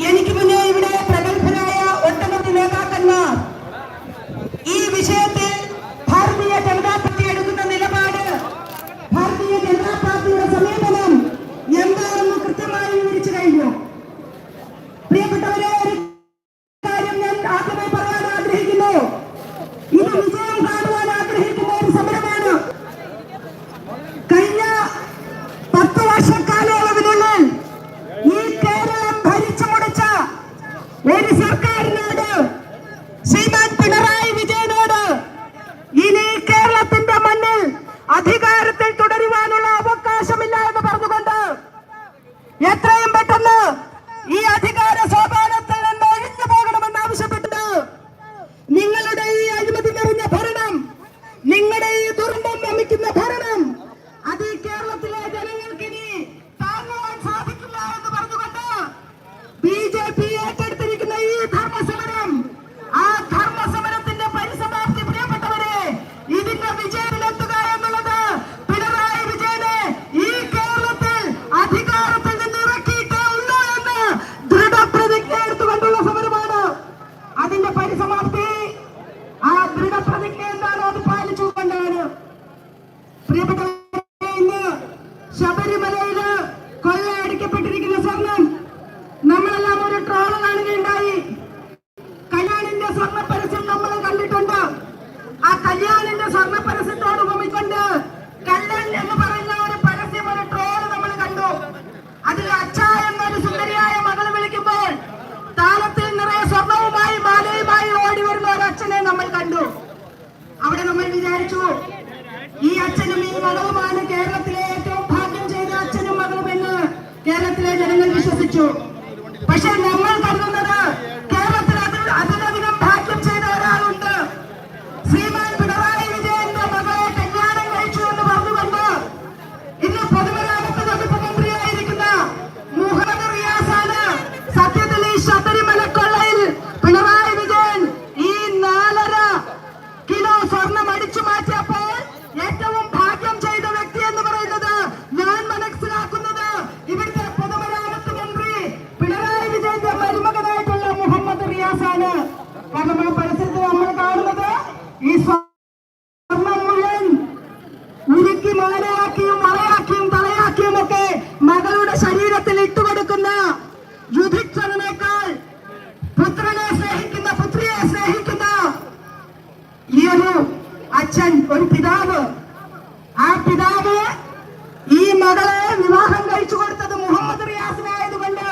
എനിക്ക് മുന്നേ ഗ്രാമത്തിലെ അച്ഛ എന്നൊരു വിളിക്കുമ്പോൾ താലത്തിൽ നിറയെ സ്വർണവുമായി മാലയുമായി ഓടി വരുന്ന നമ്മൾ കണ്ടു. അവിടെ നമ്മൾ വിചാരിച്ചു ഈ അച്ഛനും ഈ കേരളത്തിലെ ഏറ്റവും ഭാഗ്യം ചെയ്ത അച്ഛനും മകളും കേരളത്തിലെ ജനങ്ങൾ വിശ്വസിച്ചു. പക്ഷെ നമ്മൾ കരുതുന്നത് കൈയാക്കിയും വലയാക്കിയും തലയാക്കിയും ഒക്കെ മകളുടെ ശരീരത്തിൽ ഇട്ടുകൊടുക്കുന്ന യുധിച്ചതിനേക്കാൾ പുത്രനെ സ്നേഹിക്കുന്ന പുത്രിയെ സ്നേഹിക്കുന്ന ഈ ഒരു അച്ഛൻ ഒരു പിതാവ്. ആ പിതാവ് ഈ മകളെ വിവാഹം കഴിച്ചു കൊടുത്തത് മുഹമ്മദ് റിയാസിനായതുകൊണ്ട്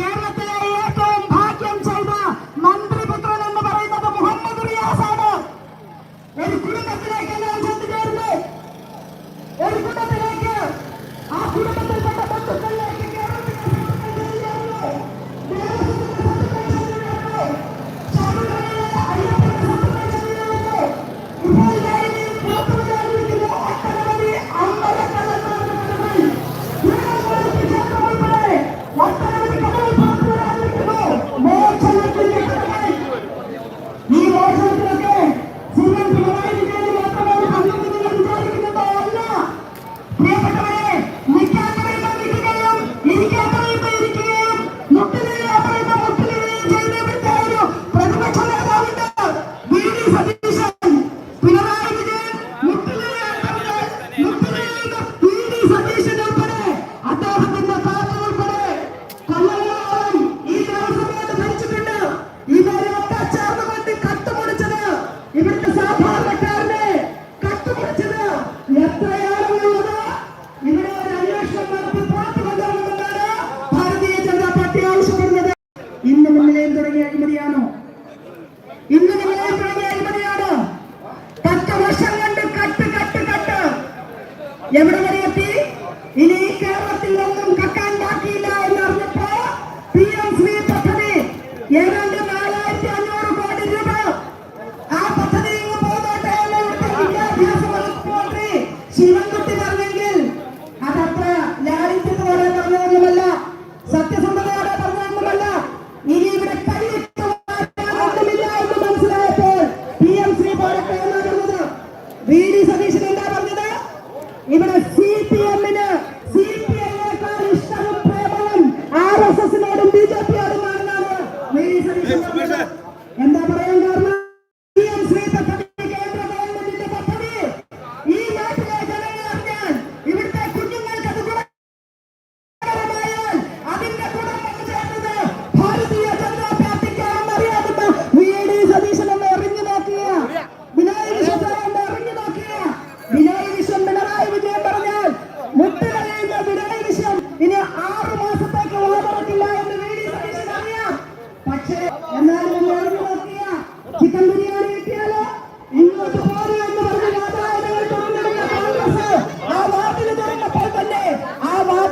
കേരളത്തിലെ ഏറ്റവും ഭാഗ്യം ചെയ്ത മന്ത്രിപുത്രൻ എന്ന് പറയുന്നത് മുഹമ്മദ് റിയാസാണ്. ഒരു കുടുംബത്തിലേക്ക് ഞാൻ ചെന്നു ചേർന്ന് ஒரு குடும்பத்திலே ಯಾತ್ರೆಯ আঙ্কেল আর আপনার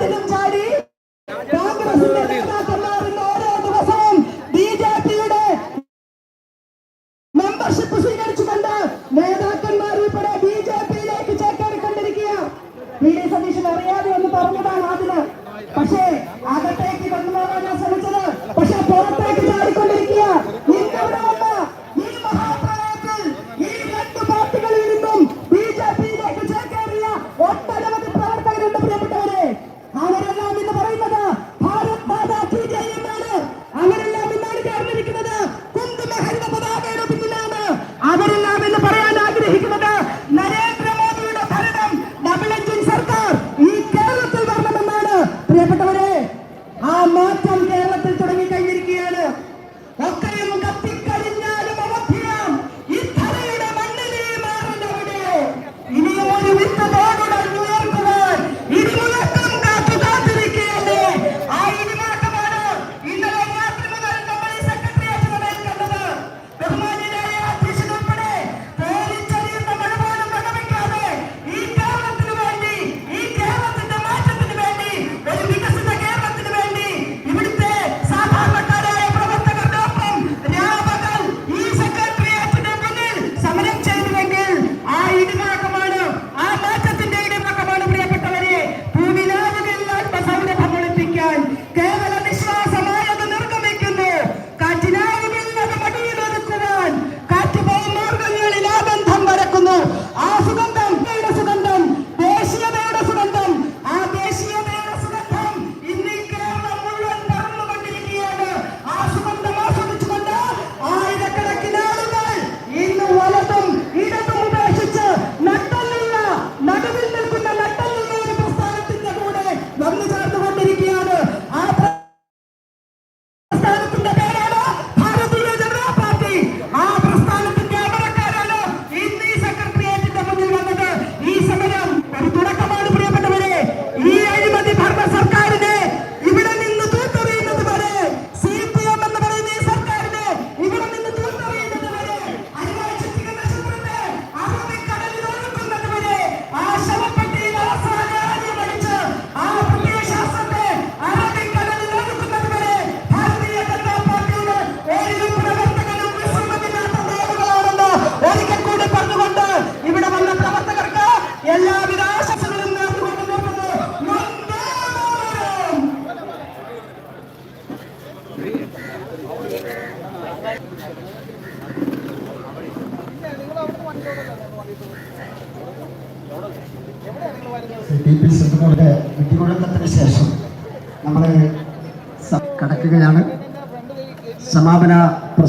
해등장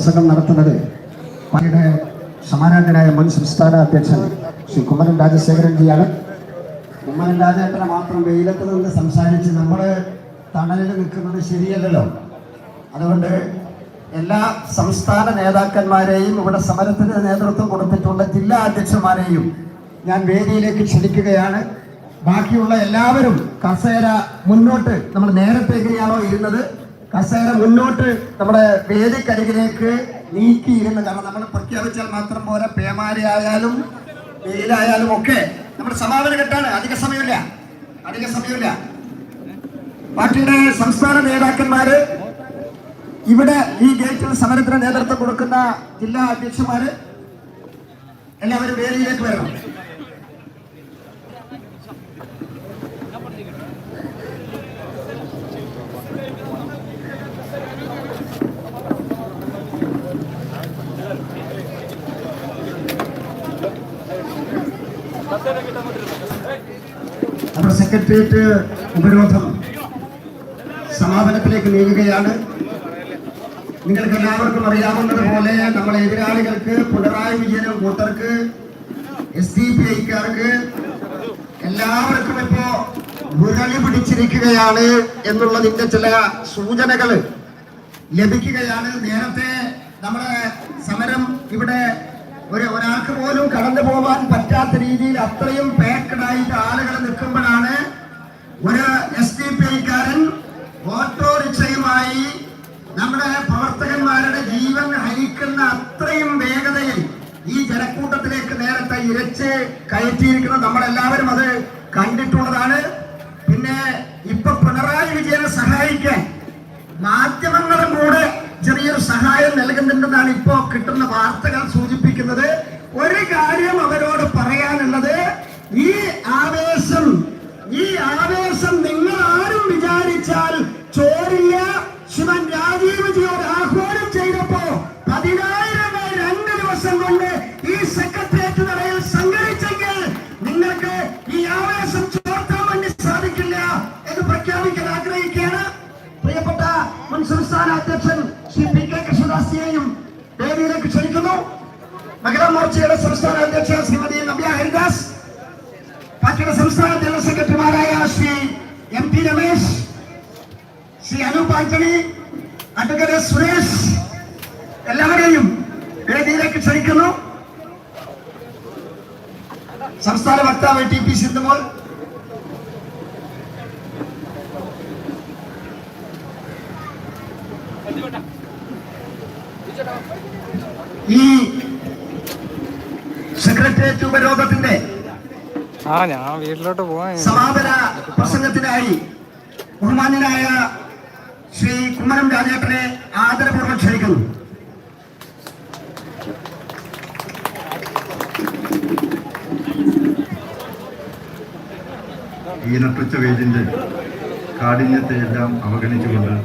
ചർച്ചകൾ നടത്തുന്നത് പണിയുടെ സമാനാന്തരായ മുൻ സംസ്ഥാന അധ്യക്ഷൻ ശ്രീ കുമ്മനം രാജശേഖരൻജിയാണ് കുമ്മനം രാജേട്ടനെ മാത്രം വെയിലത്ത് നിന്ന് സംസാരിച്ച് നമ്മൾ തണലിൽ നിൽക്കുന്നത് ശരിയല്ലല്ലോ. അതുകൊണ്ട് എല്ലാ സംസ്ഥാന നേതാക്കന്മാരെയും ഇവിടെ സമരത്തിന് നേതൃത്വം കൊടുത്തിട്ടുള്ള ജില്ലാ അധ്യക്ഷന്മാരെയും ഞാൻ വേദിയിലേക്ക് ക്ഷണിക്കുകയാണ്. ബാക്കിയുള്ള എല്ലാവരും കസേര മുന്നോട്ട് നമ്മൾ നേരത്തേക്കാണോ ഇരുന്നത് കസേര മുന്നോട്ട് നമ്മുടെ വേദിക്കരികിലേക്ക് നീക്കിയിരുന്നു. കാരണം നമ്മൾ പ്രഖ്യാപിച്ചാൽ മാത്രം പോരാ. പേമാരിയായാലും വെയിലായാലും ഒക്കെ നമ്മുടെ സമാപന ഘട്ടമാണ്. അധിക സമയമില്ല. അധിക സമയമില്ല. പാർട്ടിയുടെ സംസ്ഥാന നേതാക്കന്മാര് ഇവിടെ ഈ ഗേറ്റിൽ സമരത്തിന് നേതൃത്വം കൊടുക്കുന്ന ജില്ലാ അധ്യക്ഷന്മാര് എല്ലാവരും വേദിയിലേക്ക് വരണം. അപ്പോൾ സെക്രട്ടേറിയറ്റ് ഉപരോധം സമാപനത്തിലേക്ക് നീങ്ങുകയാണ്. നിങ്ങൾക്ക് എല്ലാവർക്കും അറിയാവുന്നതുപോലെ നമ്മളെ എതിരാളികൾക്ക് പിണറായി വിജയനും കൂട്ടർക്ക് എസ് ഡി പി ഐക്കാർക്ക് എല്ലാവർക്കും ഇപ്പോ വിരളി പിടിച്ചിരിക്കുകയാണ് എന്നുള്ളതിന്റെ ചില സൂചനകൾ ലഭിക്കുകയാണ്. നേരത്തെ നമ്മുടെ സമരം ഇവിടെ ഒരു ഒരാൾക്ക് പോലും കടന്നു പോകാൻ പറ്റാത്ത രീതിയിൽ അത്രയും പാക്കഡായിട്ട് ആളുകൾ നിൽക്കുമ്പോഴാണ് ഒരു എസ് ഡി പി ഐക്കാരൻ ഓട്ടോറിക്ഷയുമായി നമ്മുടെ പ്രവർത്തകന്മാരുടെ ജീവൻ ഹരിക്കുന്ന അത്രയും വേഗതയിൽ ഈ ജനക്കൂട്ടത്തിലേക്ക് നേരത്തെ ഇരച്ച് കയറ്റിയിരിക്കുന്നത് നമ്മളെല്ലാവരും അത് കണ്ടിട്ടുള്ളതാണ്. പിന്നെ ഇപ്പൊ പിണറായി വിജയനെ സഹായിക്കാൻ മാധ്യമങ്ങളും കൂടെ ചെറിയൊരു സഹായം നൽകുന്നുണ്ടെന്നാണ് ഇപ്പോ കിട്ടുന്ന വാർത്തകൾ സൂചിപ്പിക്കുന്നത്. ഒരു കാര്യം അവരോട് പറയാനുള്ളത്. സംസ്ഥാന ജനറൽ സെക്രട്ടറിമാരായ Shri M P Ramesh Shri Anoop Antony advocate Suresh എല്ലാവരെയും വേദിയിലേക്ക് ക്ഷണിക്കുന്നു. സംസ്ഥാന വക്താവ് ടി പി സിന്ധുമോൾ. ഈ സെക്രട്ടേറിയറ്റ് ഉപരോധത്തിന്റെ ആ ഞാൻ വീട്ടിലോട്ട് പോവാൻ സമാപന പ്രസംഗത്തിനായി ബഹുമാന്യനായ ശ്രീ കുമ്മനം രാജേട്ടനെ ആദരപൂർവം ക്ഷണിക്കുന്നു. ഈ നട്ടുച്ച വെയിലിന്റെ കാഠിന്യത്തെ എല്ലാം അവഗണിച്ചുകൊണ്ട്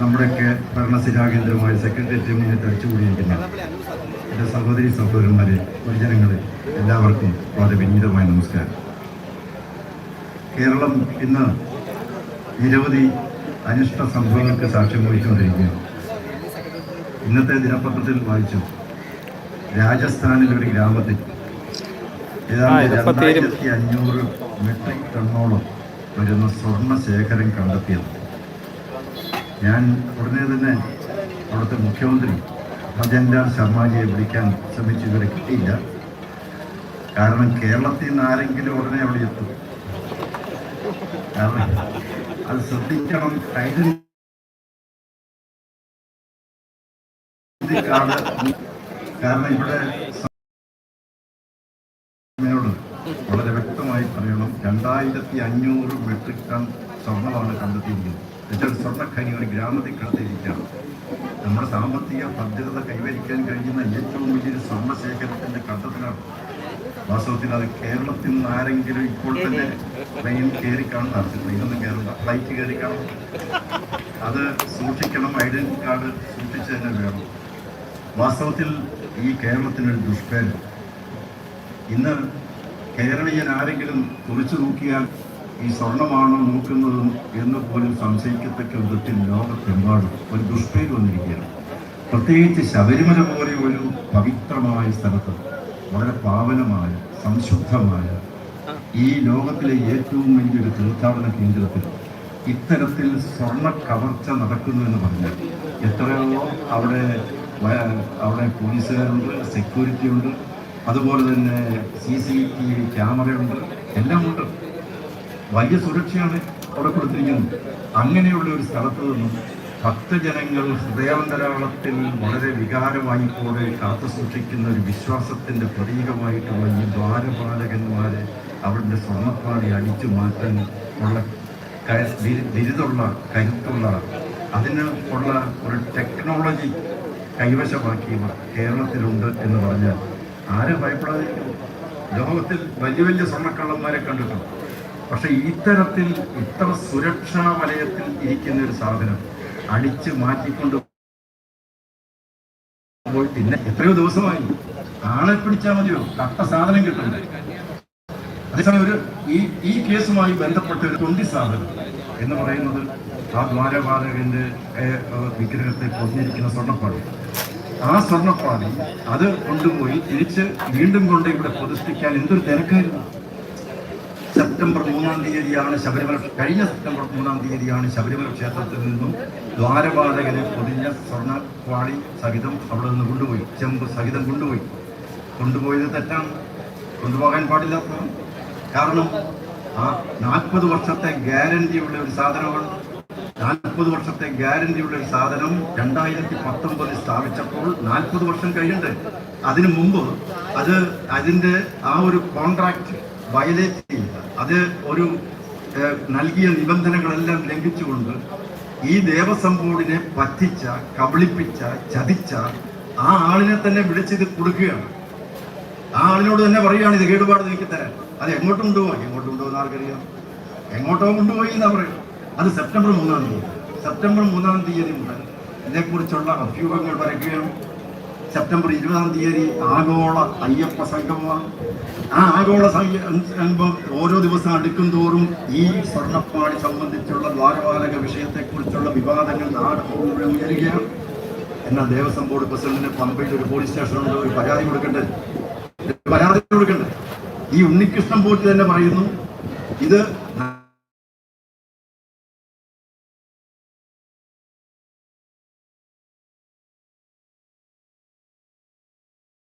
നമ്മുടെയൊക്കെ ഭരണസിരാകേന്ദ്രമായ സെക്രട്ടേറിയറ്റ് മുന്നിൽ തടിച്ചുകൂടിയിരിക്കുന്ന. എന്റെ സഹോദരി സഹോദരന്മാരെ പൊതുജനങ്ങളെ എല്ലാവർക്കും വളരെ വിനീതമായ നമസ്കാരം. കേരളം ഇന്ന് നിരവധി അനിഷ്ട സംഭവങ്ങൾക്ക് സാക്ഷ്യം വഹിച്ചുകൊണ്ടിരിക്കുകയാണ്. ഇന്നത്തെ ദിനപത്രത്തിൽ വായിച്ചു. രാജസ്ഥാനിലെ ഒരു ഗ്രാമത്തിൽ ഏതാണ്ട് രണ്ടായിരത്തി അഞ്ഞൂറ് മെട്രിക് ടണ്ണോളം വരുന്ന സ്വർണ ശേഖരം കണ്ടെത്തിയത്. ഞാൻ ഉടനെ തന്നെ അവിടുത്തെ മുഖ്യമന്ത്രി ഭജൻലാൽ ശർമാജിയെ വിളിക്കാൻ ശ്രമിച്ചു ഇവരെ കിട്ടിയില്ല. കാരണം കേരളത്തിൽ നിന്ന് ആരെങ്കിലും ഉടനെ അവിടെ എത്തും. കാരണം അത് ശ്രദ്ധിക്കണം. ഐഡന്റി കാരണം ഇവിടെ വളരെ വ്യക്തമായി പറയണം. രണ്ടായിരത്തി അഞ്ഞൂറ് മെട്രിക് ടൺ സ്വർണമാണ് കണ്ടെത്തിയിരിക്കുന്നത്. എന്നുവെച്ചാൽ സ്വർണഖനി ഒരു ഗ്രാമത്തിൽ കടത്തിയിരിക്കുകയാണ്. നമ്മുടെ സാമ്പത്തിക ഭദ്രത കൈവരിക്കാൻ കഴിയുന്ന ഏറ്റവും വലിയൊരു സ്വർണശേഖരത്തിന്റെ കണ്ടെത്തലാണ്. വാസ്തവത്തിൽ അത് കേരളത്തിൽ നിന്ന് ആരെങ്കിലും ഇപ്പോൾ തന്നെ ട്രെയിൻ കയറി കാണുന്ന ട്രെയിനൊന്നും കയറില്ല ഫ്ലൈറ്റ് കയറി കാണും. അത് സൂക്ഷിക്കണം. ഐഡന്റിറ്റി കാർഡ് സൂക്ഷിച്ചു തന്നെ വേണം. വാസ്തവത്തിൽ ഈ കേരളത്തിനൊരു ദുഷ്പേരം ഇന്ന് കേരളീയൻ ആരെങ്കിലും തുറച്ചു നോക്കിയാൽ ഈ സ്വർണമാണോ നോക്കുന്നത് എന്ന് പോലും സംശയിക്കത്തക്ക വിധത്തിൽ ലോകത്തെമ്പാടും ഒരു ദുഷ്പേര് വന്നിരിക്കുകയാണ്. പ്രത്യേകിച്ച് ശബരിമല പോലെ ഒരു പവിത്രമായ സ്ഥലത്ത് വളരെ പാവനമായ സംശുദ്ധമായ ഈ ലോകത്തിലെ ഏറ്റവും വലിയൊരു തീർത്ഥാടന കേന്ദ്രത്തിൽ ഇത്തരത്തിൽ സ്വർണ കവർച്ച നടക്കുന്നു എന്ന് പറഞ്ഞാൽ എത്രയോ അവിടെ അവിടെ പോലീസുകാരുണ്ട് സെക്യൂരിറ്റി ഉണ്ട് അതുപോലെ തന്നെ സി സി ടി വി ക്യാമറയുണ്ട് എല്ലാം ഉണ്ട് വലിയ സുരക്ഷയാണ് അവിടെ കൊടുത്തിരിക്കുന്നത്. അങ്ങനെയുള്ള ഒരു സ്ഥലത്ത് നിന്നും ഭക്തജനങ്ങൾ ഹൃദയാന്തരാളത്തിൽ വളരെ വികാരമായി പോലെ കാത്തു സൂക്ഷിക്കുന്ന ഒരു വിശ്വാസത്തിന്റെ പ്രതീകമായിട്ടുള്ള ഈ ദ്വാരപാലകന്മാരെ അവരുടെ സ്വർണപ്പാടി അടിച്ചു മാറ്റാൻ ഉള്ള ബിരുദുള്ള കരുത്തുള്ള അതിന് ഉള്ള ഒരു ടെക്നോളജി കൈവശമാക്കിയവർ കേരളത്തിലുണ്ട് എന്ന് പറഞ്ഞാൽ ആരെ ഭയപ്പെടാതിരിക്കും ലോകത്തിൽ വലിയ വലിയ സ്വർണക്കള്ളന്മാരെ കണ്ടിട്ടുണ്ട്. പക്ഷെ ഇത്തരത്തിൽ ഇത്ര സുരക്ഷാ വലയത്തിൽ ഇരിക്കുന്ന ഒരു സാധനം അടിച്ചു മാറ്റിക്കൊണ്ട് പോയി പിന്നെ എത്രയോ ദിവസമായി. ആളെ പിടിച്ചാൽ മതിയോ? കട്ട സാധനം കിട്ടും അതേസമയം ഒരു ഈ ഈ കേസുമായി ബന്ധപ്പെട്ട ഒരു തൊണ്ടി സാധനം എന്ന് പറയുന്നത് ആ ഏഹ്, വിഗ്രഹത്തെ പൊതിഞ്ഞിരിക്കുന്ന സ്വർണപ്പാടി ആ സ്വർണപ്പാടി അത് കൊണ്ടുപോയി തിരിച്ച് വീണ്ടും കൊണ്ട് ഇവിടെ പ്രതിഷ്ഠിക്കാൻ എന്തൊരു തിരക്കായിരുന്നു. സെപ്റ്റംബർ മൂന്നാം തീയതിയാണ് ശബരിമല കഴിഞ്ഞ സെപ്റ്റംബർ മൂന്നാം തീയതിയാണ് ശബരിമല ക്ഷേത്രത്തിൽ നിന്നും ദ്വാരപാലകനെ പൊതിഞ്ഞ സ്വർണപ്പാടി സഹിതം അവിടെ നിന്ന് കൊണ്ടുപോയി ചെമ്പ് സഹിതം കൊണ്ടുപോയി. കൊണ്ടുപോയത് തെറ്റാണ്. കൊണ്ടുപോകാൻ പാടില്ലാത്തതാണ് കാരണം ആ നാൽപ്പത് വർഷത്തെ ഗ്യാരണ്ടിയുള്ള ഒരു സാധനമാണ്. നാൽപ്പത് വർഷത്തെ ഗ്യാരണ്ടിയുള്ള ഒരു സാധനം രണ്ടായിരത്തി പത്തൊമ്പതിൽ സ്ഥാപിച്ചപ്പോൾ നാൽപ്പത് വർഷം കഴിയണ്ട് അതിനു മുമ്പ് അത് അതിന്റെ ആ ഒരു കോൺട്രാക്ട് വയലേറ്റ് ചെയ്ത. അത് ഒരു നൽകിയ നിബന്ധനകളെല്ലാം ലംഘിച്ചുകൊണ്ട് ഈ ദേവസ്വം ബോർഡിനെ പറ്റിച്ച കബളിപ്പിച്ച ചതിച്ച ആ ആളിനെ തന്നെ വിളിച്ചിത് കൊടുക്കുകയാണ്. ആ ആളിനോട് തന്നെ പറയുകയാണ് ഇത് കേടുപാട് നീക്കി തരാൻ. അത് എങ്ങോട്ട് കൊണ്ടുപോയി? എങ്ങോട്ട് കൊണ്ടുപോകുന്ന ആർക്കറിയാം? എങ്ങോട്ടോ കൊണ്ടുപോയി എന്നാ പറയും. അത് സെപ്റ്റംബർ മൂന്നാം തീയതി. സെപ്റ്റംബർ മൂന്നാം തീയതി മുതൽ ഇതേക്കുറിച്ചുള്ള അഭ്യൂഹങ്ങൾ വരയ്ക്കുകയാണ്. സെപ്റ്റംബർ ഇരുപതാം തീയതി ആഗോള അയ്യപ്പ സംഗമമാണ്. ആ ആഗോള സംഗമം ഓരോ ദിവസം അടുക്കും തോറും ഈ സ്വർണപ്പാടി സംബന്ധിച്ചുള്ള ദ്വാരപാലക വിഷയത്തെക്കുറിച്ചുള്ള വിവാദങ്ങൾ നാട് മുഴുവൻ ഉയരുകയാണ്. എന്നാൽ ദേവസ്വം ബോർഡ് പ്രസിഡന്റിന് പമ്പയിൽ ഒരു പോലീസ് സ്റ്റേഷനുണ്ട്. ഒരു പരാതി കൊടുക്കണ്ടേ? പരാതി കൊടുക്കണ്ടേ? ഈ ഉണ്ണികൃഷ്ണൻ പോറ്റി തന്നെ പറയുന്നു ഇത്